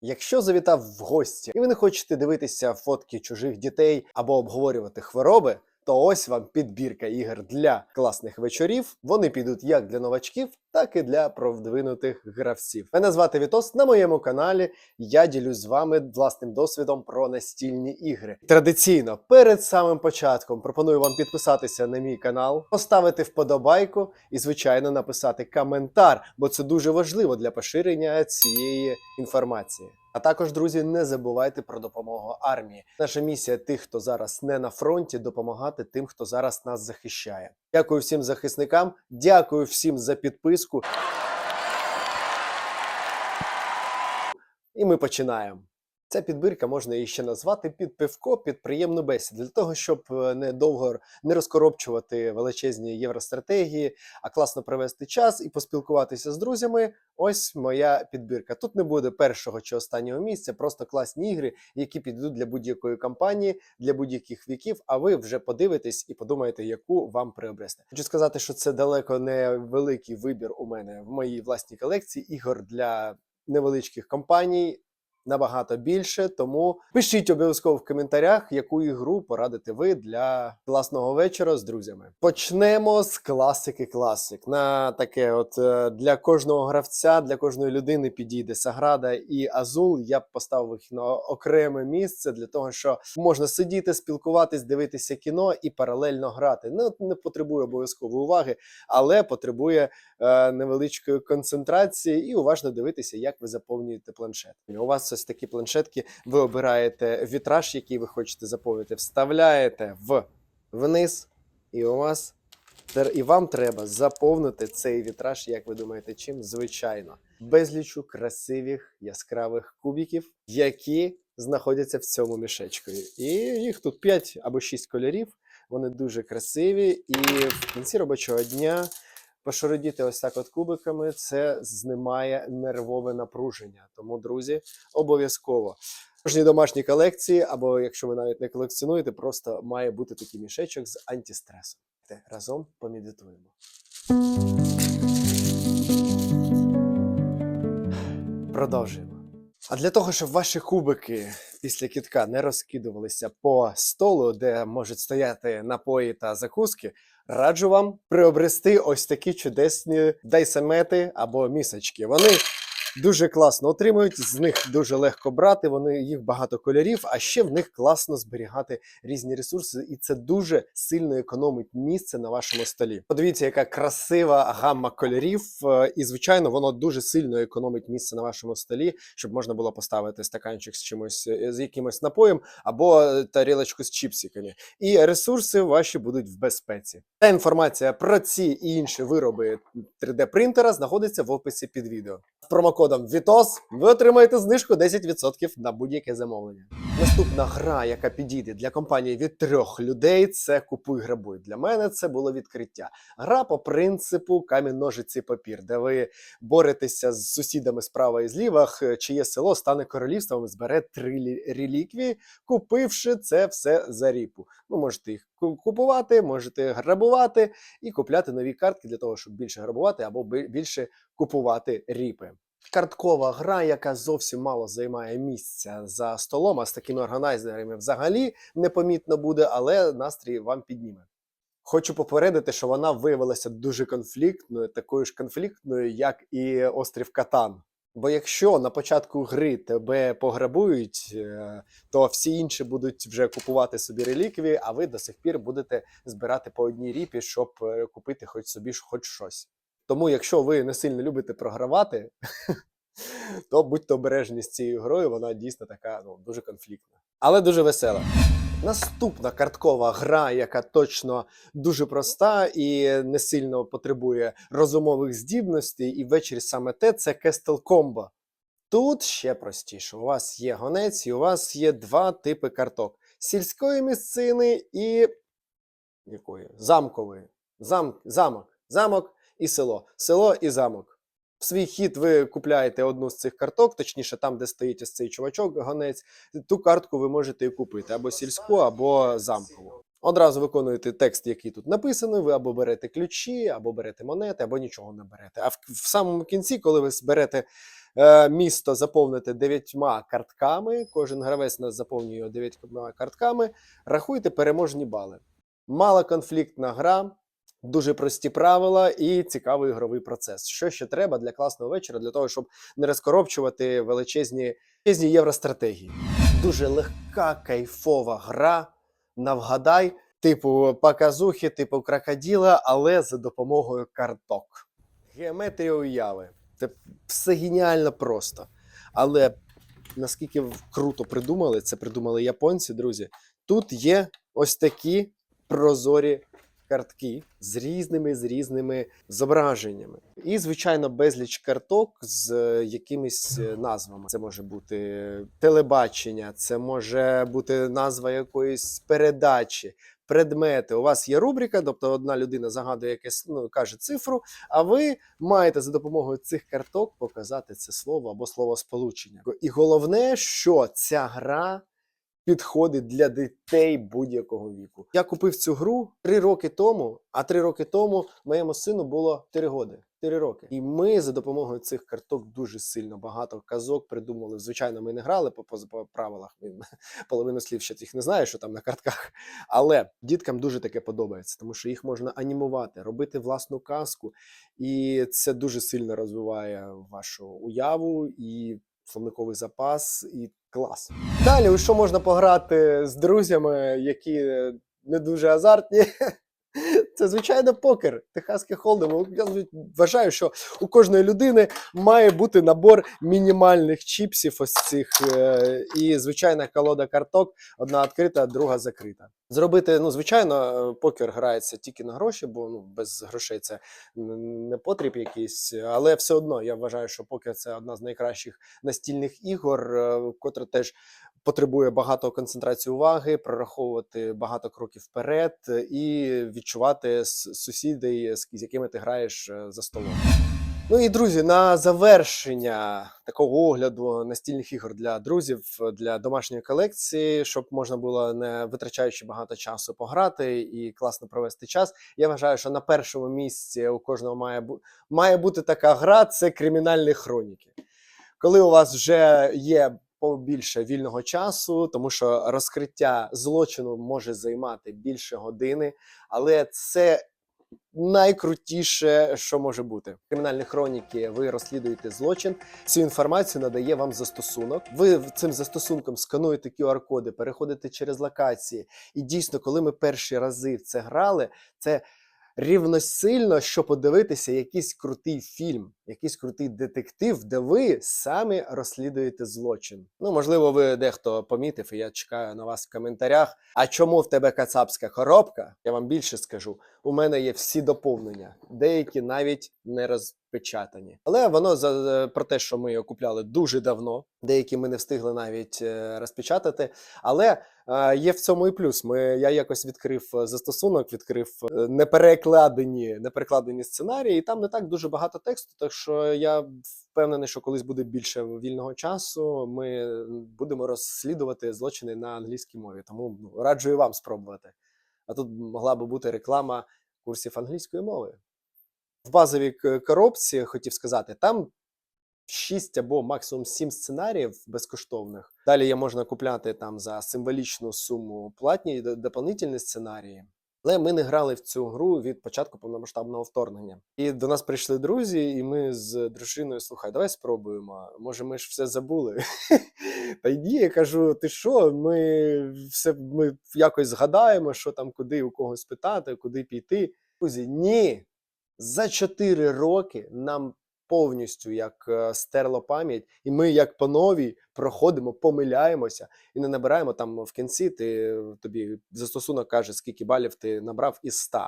Якщо завітав в гості і ви не хочете дивитися фотки чужих дітей або обговорювати хвороби, то ось вам підбірка ігор для класних вечорів. Вони підуть як для новачків, так і для продвинутих гравців. Мене звати Вітос. На моєму каналі я ділюсь з вами власним досвідом про настільні ігри. Традиційно перед самим початком пропоную вам підписатися на мій канал, поставити вподобайку і, звичайно, написати коментар, бо це дуже важливо для поширення цієї інформації. А також, друзі, не забувайте про допомогу армії. Наша місія тих, хто зараз не на фронті, допомагати тим, хто зараз нас захищає. Дякую всім захисникам, дякую всім за підписку. І ми починаємо. Ця підбірка можна її ще назвати під пивко, під приємну бесіду, для того, щоб е, не довго не розкоробчувати величезні євростратегії, а класно провести час і поспілкуватися з друзями. Ось моя підбірка. Тут не буде першого чи останнього місця, просто класні ігри, які підійдуть для будь-якої кампанії, для будь-яких віків. А ви вже подивитесь і подумаєте, яку вам приобрести. Хочу сказати, що це далеко не великий вибір у мене в моїй власній колекції ігор для невеличких компаній набагато більше. Тому пишіть обов'язково в коментарях, яку ігру порадите ви для класного вечора з друзями. Почнемо з класики класик. На таке, от е, для кожного гравця, для кожної людини підійде Саграда і Азул. Я б поставив їх на окреме місце для того, що можна сидіти, спілкуватись, дивитися кіно і паралельно грати. Не, не потребує обов'язкової уваги, але потребує е, невеличкої концентрації і уважно дивитися, як ви заповнюєте планшет. У вас ось такі планшетки, ви обираєте вітраж, який ви хочете заповнити, вставляєте в вниз, і у вас і вам треба заповнити цей вітраж, як ви думаєте, чим? Звичайно, безлічу красивих яскравих кубиків, які знаходяться в цьому мішечку. І їх тут 5 або 6 кольорів. Вони дуже красиві, і в кінці робочого дня пошародіти ось так от кубиками, це знімає нервове напруження. Тому, друзі, обов'язково. Кожній домашній колекції, або якщо ви навіть не колекціонуєте, просто має бути такий мішечок з антистресом. Разом помедитуємо. Продовжуємо. А для того, щоб ваші кубики після кітка не розкидувалися по столу, де можуть стояти напої та закуски, раджу вам приобрести ось такі чудесні дайсамети або місочки. Вони дуже класно отримують, з них дуже легко брати. Вони їх багато кольорів, а ще в них класно зберігати різні ресурси, і це дуже сильно економить місце на вашому столі. Подивіться, яка красива гамма кольорів, е, і звичайно, воно дуже сильно економить місце на вашому столі, щоб можна було поставити стаканчик з чимось е, з якимось напоєм або е, тарілочку з чіпсиками. І ресурси ваші будуть в безпеці. Та інформація про ці і інші вироби 3D принтера знаходиться в описі під відео. Промокодом VITOS ви отримаєте знижку 10% на будь-яке замовлення. Наступна гра, яка підійде для компанії від трьох людей, це купуй грабуй. Для мене це було відкриття. Гра по принципу камінь ножиці папір, де ви боретеся з сусідами справа і зліва, чиє село стане королівством збере три лі- реліквії, купивши це все за ріпу. Ви можете їх купувати, можете грабувати і купляти нові картки для того, щоб більше грабувати або більше купувати ріпи. Карткова гра, яка зовсім мало займає місця за столом, а з такими органайзерами взагалі непомітно буде, але настрій вам підніме. Хочу попередити, що вона виявилася дуже конфліктною, такою ж конфліктною, як і острів Катан. Бо якщо на початку гри тебе пограбують, е, то всі інші будуть вже купувати собі реліквії, а ви до сих пір будете збирати по одній ріпі, щоб е, купити хоч собі хоч щось. Тому, якщо ви не сильно любите програвати, то будьте обережні з цією грою, вона дійсно така ну, дуже конфліктна, але дуже весела. Наступна карткова гра, яка точно дуже проста і не сильно потребує розумових здібностей, і ввечері саме те, це Castle Combo. Тут ще простіше. У вас є гонець, і у вас є два типи карток: сільської місцини і якої? Замкової. Зам... Замок. Замок і село. Село і замок. В свій хід ви купляєте одну з цих карток, точніше, там, де стоїть ось цей чувачок, гонець, ту картку ви можете і купити або сільську, або замкову. Одразу виконуєте текст, який тут написаний. Ви або берете ключі, або берете монети, або нічого не берете. А в, в самому кінці, коли ви зберете е, місто заповните дев'ятьма картками. Кожен гравець нас заповнює дев'ятьма картками. Рахуйте переможні бали. Малоконфліктна гра, дуже прості правила і цікавий ігровий процес. Що ще треба для класного вечора, для того, щоб не розкоробчувати величезні, величезні євростратегії. Дуже легка, кайфова гра. Навгадай, типу показухи, типу крокоділа, але за допомогою карток. Геометрія уяви. Це все геніально просто. Але наскільки круто придумали, це придумали японці, друзі. Тут є ось такі прозорі картки з різними з різними зображеннями. І, звичайно, безліч карток з е, якимись е, назвами. Це може бути телебачення, це може бути назва якоїсь передачі. Предмети, у вас є рубрика, тобто одна людина загадує якесь, ну каже цифру, а ви маєте за допомогою цих карток показати це слово або словосполучення. І головне, що ця гра підходить для дітей будь-якого віку. Я купив цю гру три роки тому, а три роки тому моєму сину було 4 роки. 4 роки. І ми за допомогою цих карток дуже сильно багато казок придумали. Звичайно, ми не грали по, по, по правилах. Він половину слів ще їх не знає, що там на картках. Але діткам дуже таке подобається, тому що їх можна анімувати, робити власну казку, і це дуже сильно розвиває вашу уяву і словниковий запас, і клас. Далі, у що можна пограти з друзями, які не дуже азартні. Це звичайно покер, техаський холдинг. Я вважаю, що у кожної людини має бути набор мінімальних чіпсів, ось цих е, і звичайна колода карток, одна відкрита, друга закрита. Зробити, ну звичайно, е, покер грається тільки на гроші, бо ну без грошей це не потріб якийсь, але все одно я вважаю, що покер це одна з найкращих настільних ігор, е, котра теж потребує багато концентрації уваги, прораховувати багато кроків вперед е, і відчувати сусідей, з якими ти граєш е, за столом. Ну і друзі, на завершення такого огляду настільних ігор для друзів е, для домашньої колекції, щоб можна було не витрачаючи багато часу пограти і класно провести час. Я вважаю, що на першому місці у кожного має бу- має бути така гра: це кримінальні хроніки. Коли у вас вже є побільше вільного часу, тому що розкриття злочину може займати більше години, але це найкрутіше, що може бути. Кримінальні хроніки, ви розслідуєте злочин. Цю інформацію надає вам застосунок. Ви цим застосунком скануєте QR-коди, переходите через локації. І дійсно, коли ми перші рази в це грали, це рівносильно, що подивитися якийсь крутий фільм, якийсь крутий детектив, де ви самі розслідуєте злочин. Ну, можливо, ви дехто помітив, і я чекаю на вас в коментарях. А чому в тебе кацапська коробка? Я вам більше скажу. У мене є всі доповнення, деякі навіть не розпечатані. Але воно за про те, що ми його купляли дуже давно. Деякі ми не встигли навіть е, розпечатати. Але е, є в цьому і плюс. Ми я якось відкрив е, застосунок, відкрив е, неперекладені, неперекладені сценарії, і там не так дуже багато тексту. Так що я впевнений, що колись буде більше вільного часу. Ми будемо розслідувати злочини на англійській мові. Тому ну, раджу і вам спробувати. А тут могла би бути реклама курсів англійської мови. В базовій коробці хотів сказати, там 6 або максимум 7 сценаріїв безкоштовних. Далі є можна купляти там за символічну суму платні і д- дополнительні сценарії. Але ми не грали в цю гру від початку повномасштабного вторгнення. І до нас прийшли друзі, і ми з дружиною слухай, давай спробуємо. Може, ми ж все забули. Та ні, я кажу, ти що? Ми все ми якось згадаємо, що там, куди у когось питати, куди піти. Друзі, ні. За 4 роки нам повністю як е, стерло пам'ять, і ми, як по новій, проходимо, помиляємося і не набираємо там в кінці. Ти тобі застосунок каже, скільки балів ти набрав із 100.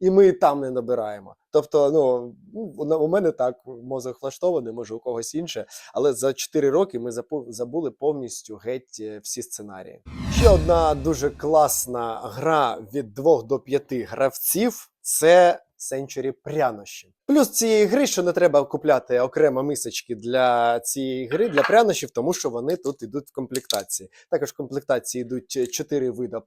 І ми там не набираємо. Тобто, ну ну, у- у мене так мозок влаштований, може у когось інше. Але за 4 роки ми забули повністю геть е, всі сценарії. Ще одна дуже класна гра від 2 до 5 гравців це Century прянощі. Плюс цієї гри, що не треба купляти окремо мисочки для цієї гри, для прянощів, тому що вони тут йдуть в комплектації. Також в комплектації йдуть 4 види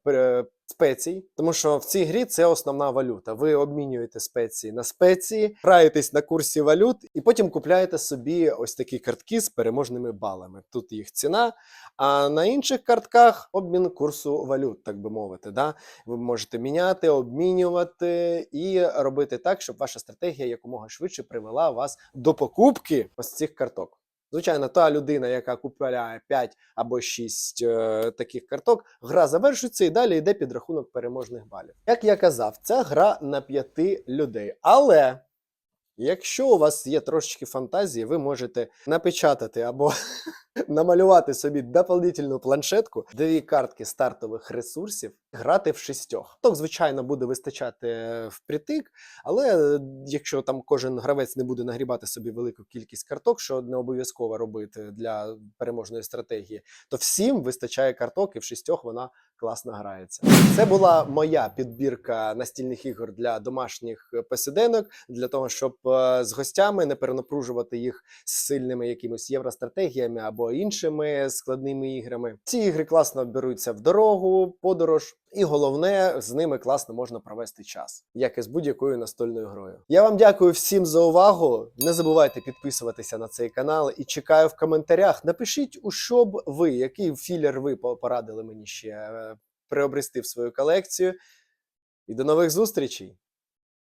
спецій, тому що в цій грі це основна валюта. Ви обмінюєте спеції на спеції, граєтесь на курсі валют і потім купляєте собі ось такі картки з переможними балами. Тут їх ціна. А на інших картках обмін курсу валют, так би мовити. Да? Ви можете міняти, обмінювати і робити так, щоб ваша стратегія якомога швидше привела вас до покупки ось цих карток. Звичайно, та людина, яка купляє 5 або 6 е, таких карток, гра завершується і далі йде підрахунок переможних балів. Як я казав, ця гра на 5 людей. Але якщо у вас є трошечки фантазії, ви можете напечатати або намалювати собі дополнительну планшетку, дві картки стартових ресурсів, грати в шістьох. Так, звичайно, буде вистачати е, впритик, але е, якщо там кожен гравець не буде нагрібати собі велику кількість карток, що не обов'язково робити для переможної стратегії, то всім вистачає карток, і в шістьох вона класно грається. Це була моя підбірка настільних ігор для домашніх посиденок, для того, щоб е, з гостями не перенапружувати їх сильними якимись євростратегіями або іншими складними іграми. Ці ігри класно беруться в дорогу, подорож, і головне, з ними класно можна провести час, як і з будь-якою настольною грою. Я вам дякую всім за увагу. Не забувайте підписуватися на цей канал і чекаю в коментарях. Напишіть, у що б ви, який філер ви порадили мені ще е, приобрести в свою колекцію. І до нових зустрічей!